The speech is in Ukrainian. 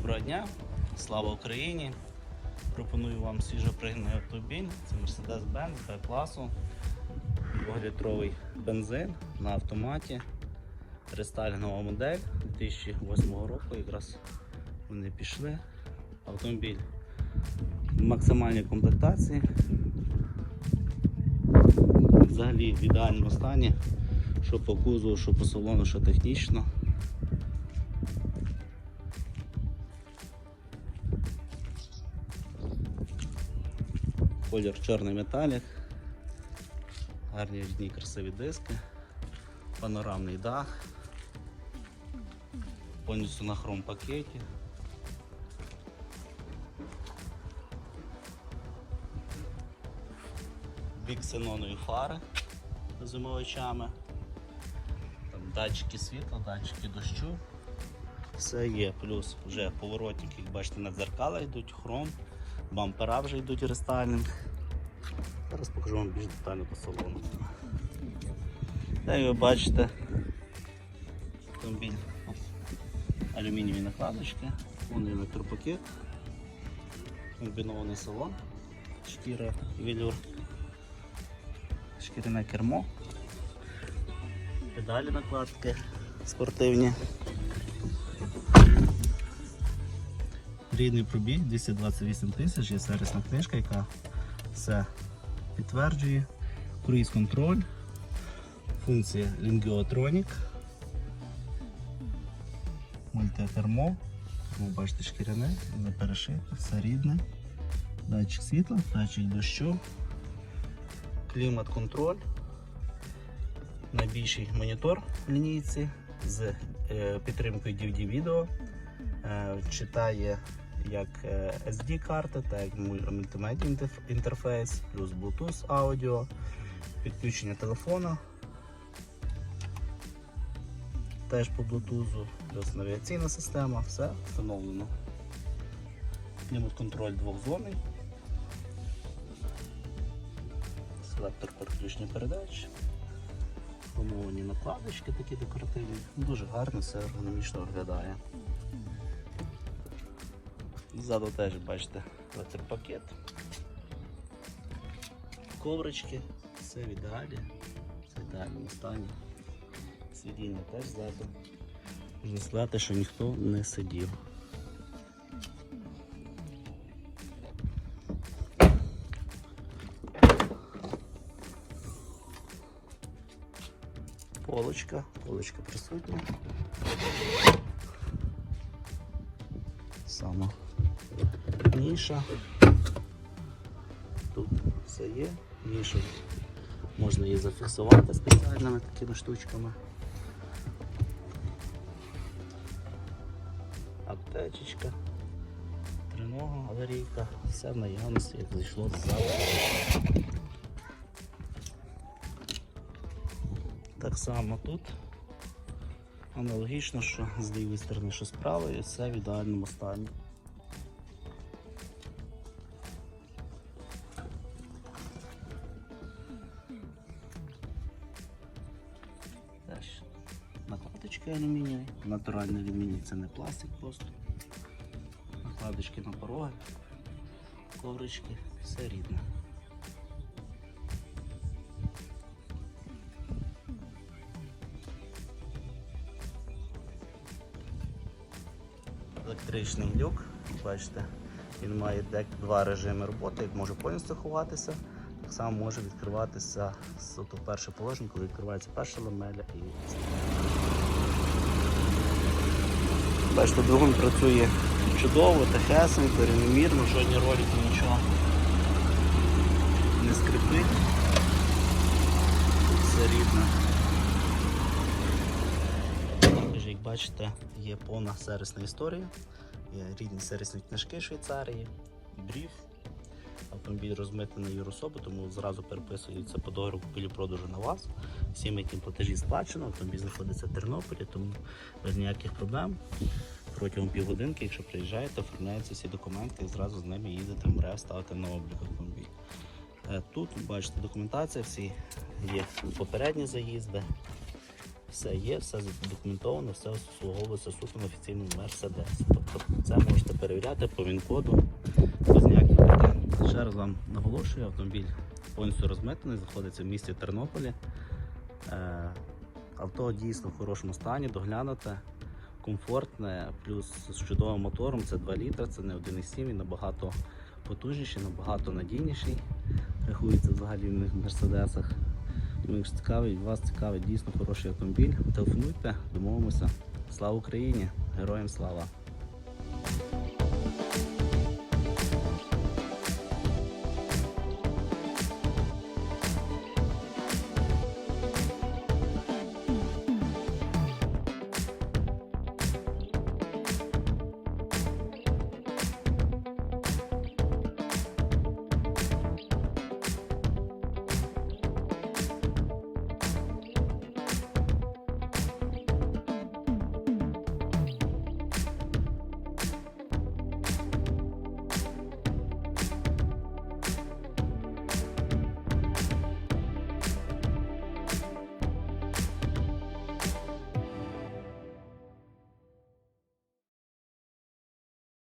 Доброго дня, слава Україні! Пропоную вам свіжопригнаний автомобіль. Це Mercedes-Benz B-класу, 2-літровий бензин на автоматі. Рестайлінгова модель 2008 року. Якраз вони пішли. Автомобіль в максимальній комплектації. Взагалі в ідеальному стані, що по кузову, що по салону, що технічно. Колір чорний металік, гарні рідні красиві диски, панорамний дах, повністю на хром пакеті. Бік ксенонові фари зимовичами, там датчики світла, датчики дощу. Все є, плюс вже поворотники, як бачите, на дзеркала йдуть, хром, бампера вже йдуть рестайлінг. Зараз покажу вам більш детально по салону. Як ви бачите, автомобіль алюмінієві накладочки, повний електропакет, комбінований салон, шкіра велюр, шкіряне кермо, педалі накладки спортивні. Рідний пробіг 228 тисяч, є сервісна книжка, яка все підтверджує. Круїз контроль, функція Lingiotronic, мультитермо, ви бачите шкіряне, не перешите, все рідне, датчик світла, датчик дощу, клімат контроль, найбільший монітор лінійці з е, підтримкою DVD відео. Е, читає як е, SD-карта, так муль- мультимедіа інтерфейс, плюс Bluetooth аудіо, підключення телефона. Теж по Bluetooth, плюс навігаційна система, все встановлено. Клімат-контроль двохзонний. Селектор переключення передач. Хромовані накладочки такі декоративні. Дуже гарно, все ергономічно виглядає. Ззаду теж бачите електропакет. Коврички, все в ідеалі, все в ідеальному стані. Сидіння теж ззаду. Можна сказати, що ніхто не сидів. Полочка, полочка присутня. Сама ніша. Тут все є. Нішу можна її зафіксувати спеціальними такими штучками. Аптечечка, тринога, аварійка, все в наявності, як зайшло з залу. Так само тут аналогічно, що з лівої сторони, що з правої, все в ідеальному стані. Накладочки алюмінієві, натуральний алюміній, це не пластик просто. Накладочки на пороги, коврички, все рідне. Електричний люк, бачите, він має два режими роботи, як може повністю ховатися, так само може відкриватися з ото перше положення, коли відкривається перша ламеля і бачите, двигун працює чудово, тихесенько, рівномірно, жодні ролики, нічого не скрипить. Все рідне. Також, як бачите, є повна сервісна історія, є рідні сервісні книжки Швейцарії, брів. Автомобіль розмитнений юрособи, тому зразу переписується по договору купівлі-продажу на вас. Всі митні платежі сплачено, автомобіль знаходиться в Тернополі, тому без ніяких проблем. Протягом півгодинки, якщо приїжджаєте, оформляються всі документи і зразу з ними їдете в МРЕВ, ставите на облік автомобіль. Е, Тут бачите документація, всі є попередні заїзди, Все є, все задокументовано, все обслуговується суто на офіційному Мерседесі. Тобто це можете перевіряти по він-коду. Ще раз вам наголошую, автомобіль повністю розмитаний, знаходиться в місті Тернополі. Е, Авто дійсно в хорошому стані, доглянуте, комфортне, плюс з чудовим мотором. Це 2 літра, це не 1,7, він набагато потужніший, набагато надійніший. Рахується взагалі в мерседесах. Якщо цікавий, вас цікавий дійсно хороший автомобіль, телефонуйте, домовимося. Слава Україні! Героям слава!